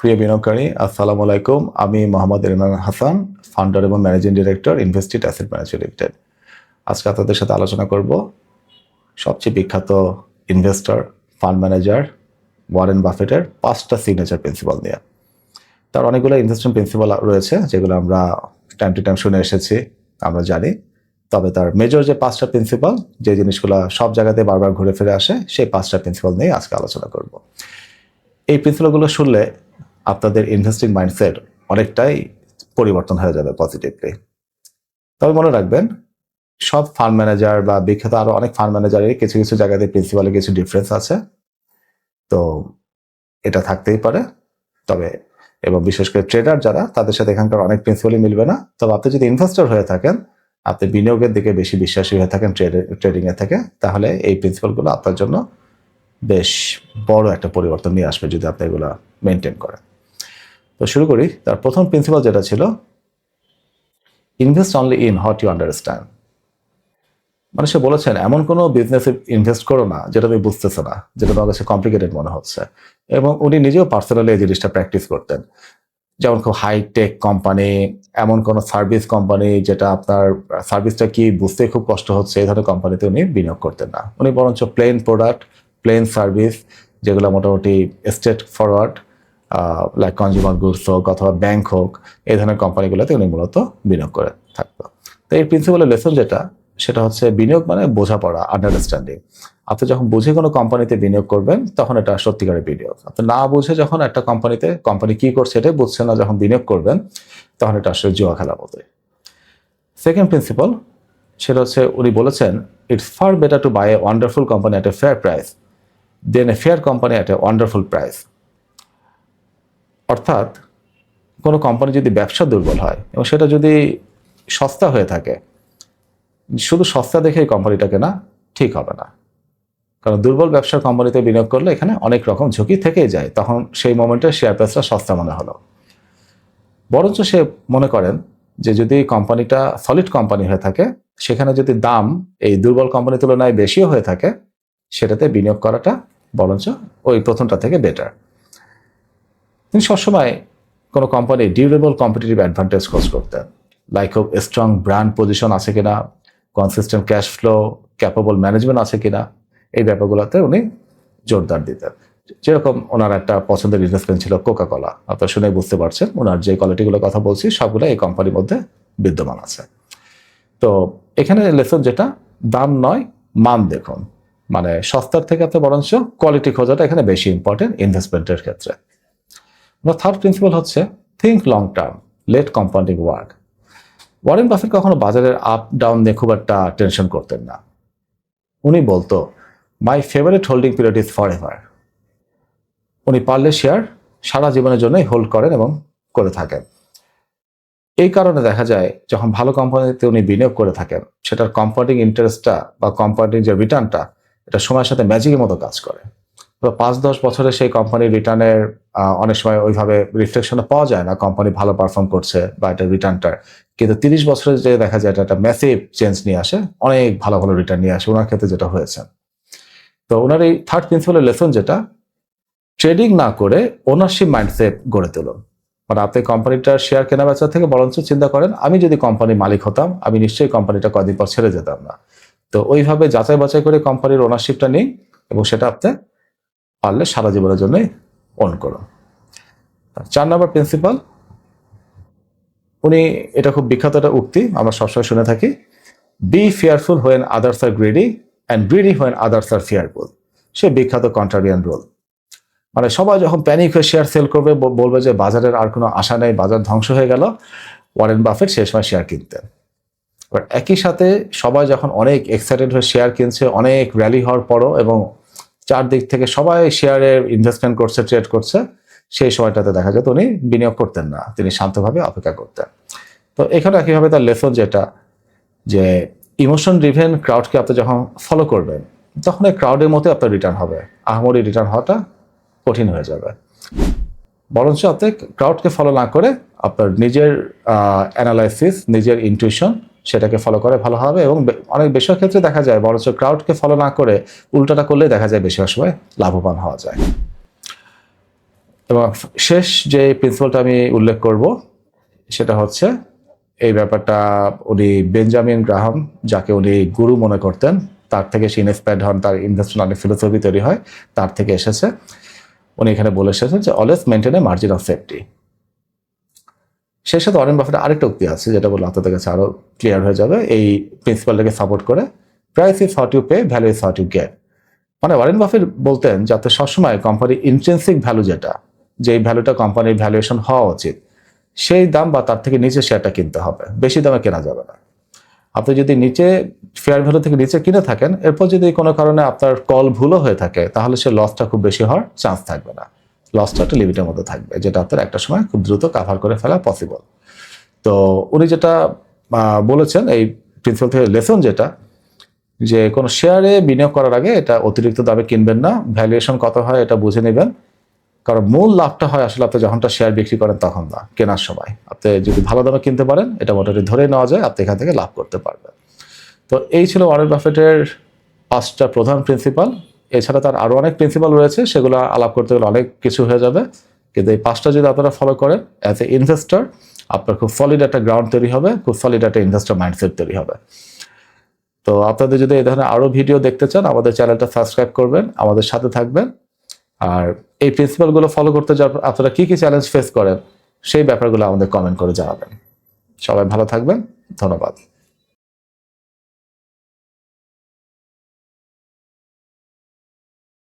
প্রিয় বিনিয়োগকারী, আসসালামু আলাইকুম। আমি মোহাম্মদ ইরমান হাসান ফাউন্ডার এবং managing director invested asset manager limited আজকে আপনাদের সাথে আলোচনা করব সবচেয়ে বিখ্যাত ইনভেস্টর ফান্ড ম্যানেজার ওয়ারেন বাফেটের পাঁচটা সিগনেচার প্রিন্সিপাল নিয়ে। তার অনেকগুলো ইনভেস্টমেন্ট প্রিন্সিপাল রয়েছে, যেগুলো আমরা টাইম টু টাইম শুনে এসেছি, আমরা জানি। তবে তার মেজর যে পাঁচটা প্রিন্সিপাল যে জিনিসগুলো সব জায়গাতে বারবার ঘুরে ফিরে আসে, সেই পাঁচটা প্রিন্সিপাল নিয়ে আজকে আলোচনা করব। এই প্রিন্সিপালগুলো শুনলে আপনাদের ইনভেস্টিং মাইন্ডসেট অনেকটাই পরিবর্তন হয়ে যাবে পজিটিভলি তবে মনে রাখবেন, সব ফান্ড ম্যানেজার বা বিখ্যাত আরও অনেক ফান্ড ম্যানেজারের কিছু কিছু জায়গাতে প্রিন্সিপালে কিছু ডিফারেন্স আছে। তো এটা থাকতেই পারে। তবে এবং বিশেষ করে ট্রেডার যারা, তাদের সাথে এখানকার অনেক প্রিন্সিপালই মিলবে না। তবে আপনি যদি ইনভেস্টর হয়ে থাকেন, আপনি বিনিয়োগের দিকে বেশি বিশ্বাসী হয়ে থাকেন ট্রেডিং এ থেকে, তাহলে এই প্রিন্সিপালগুলো আপনার জন্য বেশ বড় একটা পরিবর্তন নিয়ে আসবে যদি আপনি এগুলো মেনটেন করেন। তো শুরু করি। তার প্রথম প্রিন্সিপাল যেটা ছিল invest only in what you understand মানে সে বলেছেন, এমন কোনো বিজনেসে ইনভেস্ট করো না, যেটা তুমি বুঝতেছো না, যেটা তোমার কাছে কমপ্লিকেটেড মনে হচ্ছে। এবং উনি নিজেও পার্সোনালি এই জিনিসটা প্র্যাকটিস করতেন। যেমন খুব হাইটেক কোম্পানি এমন কোনো সার্ভিস কোম্পানি যেটা আপনার সার্ভিসটা কি বুঝতে খুব কষ্ট হচ্ছে, এই ধরনের কোম্পানিতে উনি বিনিয়োগ করতেন না। উনি বরঞ্চ প্লেন প্রোডাক্ট প্লেন সার্ভিস যেগুলো মোটামুটি straightforward like consumer goods হোক অথবা ব্যাংক হোক, এই ধরনের কোম্পানিগুলোতে উনি মূলত বিনিয়োগ করে থাকতো। তো এই প্রিন্সিপালের লেসন যেটা, সেটা হচ্ছে বিনিয়োগ মানে বোঝাপড়া আন্ডারস্ট্যান্ডিং আপনি যখন বুঝে কোনো কোম্পানিতে বিনিয়োগ করবেন, তখন এটা সত্যিকারের বিনিয়োগ। আপনি না বুঝে যখন একটা কোম্পানিতে কোম্পানি কি করছে এটাই বুঝছে না যখন বিনিয়োগ করবেন, তখন এটা আসলে জুয়া খেলা মতোই সেকেন্ড প্রিন্সিপাল সেটা হচ্ছে উনি বলেছেন it's far better to buy a wonderful company at a fair price than a fair company at a wonderful price অর্থাৎ কোনো কোম্পানি যদি ব্যবসা দুর্বল হয় এবং সেটা যদি সস্তা হয়ে থাকে, শুধু সস্তা দেখে এই কোম্পানিটা কেনা ঠিক হবে না। কারণ দুর্বল ব্যবসার কোম্পানিতে বিনিয়োগ করলে এখানে অনেক রকম ঝুঁকি থেকেই যায়। তখন সেই মোমেন্টে শেয়ার প্রাইসটা সস্তা মনে হলো। বরঞ্চ সে মনে করেন যে যদি কোম্পানিটা সলিড কোম্পানি হয়ে থাকে, সেখানে যদি দাম এই দুর্বল কোম্পানির তুলনায় বেশিও হয়ে থাকে, সেটাতে বিনিয়োগ করাটা বরঞ্চ ওই প্রথমটা থেকে বেটার তিনি সবসময় কোনো কোম্পানি ডিউরেবল কম্পিটিটিভ অ্যাডভান্টেজ খোঁজ করতেন। লাইক হোক স্ট্রং ব্র্যান্ড পজিশন আছে কিনা consistent cash flow capable management আছে কিনা, এই ব্যাপারগুলোতে উনি জোরদার দিতেন। যেরকম ওনার একটা পছন্দের ইনভেস্টমেন্ট ছিল কোকা কলা আপনার শুনে বুঝতে পারছেন, ওনার যে কোয়ালিটিগুলোর কথা বলছি, সবগুলো এই কোম্পানির মধ্যে বিদ্যমান আছে। তো এখানে লেসন যেটা, দাম নয়, মান দেখুন। মানে সস্তার থেকে আপনি বরঞ্চ কোয়ালিটি খোঁজাটা এখানে বেশি ইম্পর্টেন্ট ইনভেস্টমেন্টের ক্ষেত্রে। থার্ড প্রিন্সিপাল হচ্ছে think long term let compounding work Warren Buffett কখনো বাজারের আপ ডাউন নিয়ে খুব একটা টেনশন করতেন না। উনি বলতো my favourite holding period is forever উনি পারলে শেয়ার সারা জীবনের জন্যই হোল্ড করেন এবং করে থাকেন। এই কারণে দেখা যায়, যখন ভালো কোম্পানিতে উনি বিনিয়োগ করে থাকেন, সেটার কম্পাউন্ডিং ইন্টারেস্টটা বা কম্পাউন্ডিং যে রিটার্নটা এটা সময়ের সাথে ম্যাজিকের মতো কাজ করে। তো পাঁচ, দশ বছরে সেই কোম্পানির রিটার্নের অনেক সময় ওইভাবে রিফ্লেকশনে পাওয়া যায় না। কোম্পানি ভালো পারফর্ম করছে বা এটা রিটার্নটার কিন্তু তিরিশ বছরে যে দেখা যায় এটা একটা ম্যাসিভ চেঞ্জ নিয়ে আসে, অনেক ভালো ভালো রিটার্ন নিয়ে আসে ওনার ক্ষেত্রে যেটা হয়েছে। তো ওনার এই থার্ড প্রিন্সিপালের লেসন যেটা ট্রেডিং না করে ওনারশিপ মাইন্ডসেট গড়ে তুলুন মানে আপনি কোম্পানিটার শেয়ার কেনা বেচা থেকে বরঞ্চ চিন্তা করেন, আমি যদি কোম্পানির মালিক হতাম, আমি নিশ্চয়ই কোম্পানিটা কদিন পর ছেড়ে যেতাম না। তো ওইভাবে যাচাই বাছাই করে কোম্পানির ওনারশিপটা নিই এবং সেটা আপনি পারলে সারা জীবনের জন্যই অন করুন চার নম্বর প্রিন্সিপাল উনি এটা খুব বিখ্যাত একটা উক্তি, আমরা সবসময় শুনে থাকি be fearful when others are greedy and greedy when others are fearful সে বিখ্যাত কন্ট্রারিয়ান রোল মানে সবাই যখন প্যানিক হয়ে শেয়ার সেল করবে বলবে যে বাজারের আর কোনো আশা নেই, বাজার ধ্বংস হয়ে গেল ওয়ারেন বাফেট সে সময় শেয়ার কিনতেন। এবার একই সাথে সবাই যখন অনেক এক্সাইটেড হয়ে শেয়ার কিনছে, অনেক র্যালি হওয়ার পরও এবং চারদিক থেকে সবাই শেয়ারে ইনভেস্টমেন্ট করছে ট্রেড করছে, সেই সময়টাতে দেখা যেত উনি বিনিয়োগ করতেন না, তিনি শান্তভাবে অপেক্ষা করতেন। তো এখানে একইভাবে তার লেসন যেটা, যে ইমোশন ড্রিভেন ক্রাউডকে আপনি যখন ফলো করবেন, তখন এই ক্রাউডের মতো আপনার রিটার্ন হবে, আহমরি রিটার্ন হওয়াটা কঠিন হয়ে যাবে। বরঞ্চ আপনি ক্রাউডকে ফলো না করে আপনার নিজের অ্যানালাইসিস নিজের ইনটিউশন সেটাকে ফলো করে ভালো হবে এবং অনেক বেশিরভাগ ক্ষেত্রে দেখা যায় বরঞ্চ ক্রাউডকে ফলো না করে উল্টাটা করলে দেখা যায় বেশিরভাগ সময় লাভবান হওয়া যায়। এবং শেষ যে প্রিন্সিপালটা আমি উল্লেখ করব, সেটা হচ্ছে এই ব্যাপারটা উনি বেঞ্জামিন গ্রাহাম, যাকে উনি গুরু মনে করতেন, তার থেকে সে ইন্সপায়ার্ড হন, তার ইনভেস্টমেন্ট অনেক ফিলোসফি তৈরি হয়, তার থেকে এসেছে। উনি এখানে বলে এসেছেন যে always maintain a margin of safety সেই সাথে অরেন বাফেটের আরেকটা উক্তি আছে, যেটা বলে আপনাদের কাছে আরও ক্লিয়ার হয়ে যাবে। এই প্রিন্সিপালটাকে সাপোর্ট করে price is what you pay value is what you get মানে ওয়ারেন বাফেট বলতেন যাতে সবসময় কোম্পানির ইন্টেন্সিক ভ্যালু যেটা, যে ভ্যালুটা কোম্পানির ভ্যালুয়েশন হওয়া উচিত, সেই দাম বা তার থেকে নিচে শেয়ারটা কিনতে হবে। বেশি দামে কেনা যাবে না। আপনি যদি নিচে ফেয়ার ভ্যালু থেকে নিচে কিনে থাকেন, এরপর যদি কোনো কারণে আপনার কল ভুলও হয়ে থাকে, তাহলে সে লসটা খুব বেশি হওয়ার চান্স থাকবে না। লসটা একটা লিমিটের মধ্যে থাকবে যেটা আপনার একটা সময় খুব দ্রুত কাভার করে ফেলা পসিবল তো উনি যেটা বলেছেন, এই প্রিন্সিপাল থেকে লেসন যেটা, যে কোনো শেয়ারে বিনিয়োগ করার আগে এটা অতিরিক্ত দামে কিনবেন না ভ্যালুয়েশন কত হয় এটা বুঝে নেবেন। কারণ মূল লাভটা হয় আসলে আপনি যখনটা শেয়ার বিক্রি করেন তখন না, কেনার সময়। আপনি যদি ভালো দামে কিনতে পারেন, এটা মোটামুটি ধরে নেওয়া যায়, আপনি এখান থেকে লাভ করতে পারবেন। তো এই ছিল ওয়ারেন বাফেটের পাঁচটা প্রধান প্রিন্সিপাল এছাড়া তার আরও অনেক প্রিন্সিপাল রয়েছে, সেগুলো আলাপ করতে গেলে অনেক কিছু হয়ে যাবে। কিন্তু এই পাঁচটা যদি আপনারা ফলো করেন অ্যাজ এ ইনভেস্টর আপনার খুব সলিড একটা গ্রাউন্ড তৈরি হবে, খুব সলিড একটা ইনভেস্টর মাইন্ডসেট তৈরি হবে। তো আপনাদের যদি এই ধরনের আরও ভিডিও দেখতে চান, আমাদের চ্যানেলটা সাবস্ক্রাইব করবেন, আমাদের সাথে থাকবেন। আর এই প্রিন্সিপালগুলো ফলো করতে যা আপনারা কী কী চ্যালেঞ্জ ফেস করেন, সেই ব্যাপারগুলো আমাদের কমেন্ট করে জানাবেন। সবাই ভালো থাকবেন, ধন্যবাদ।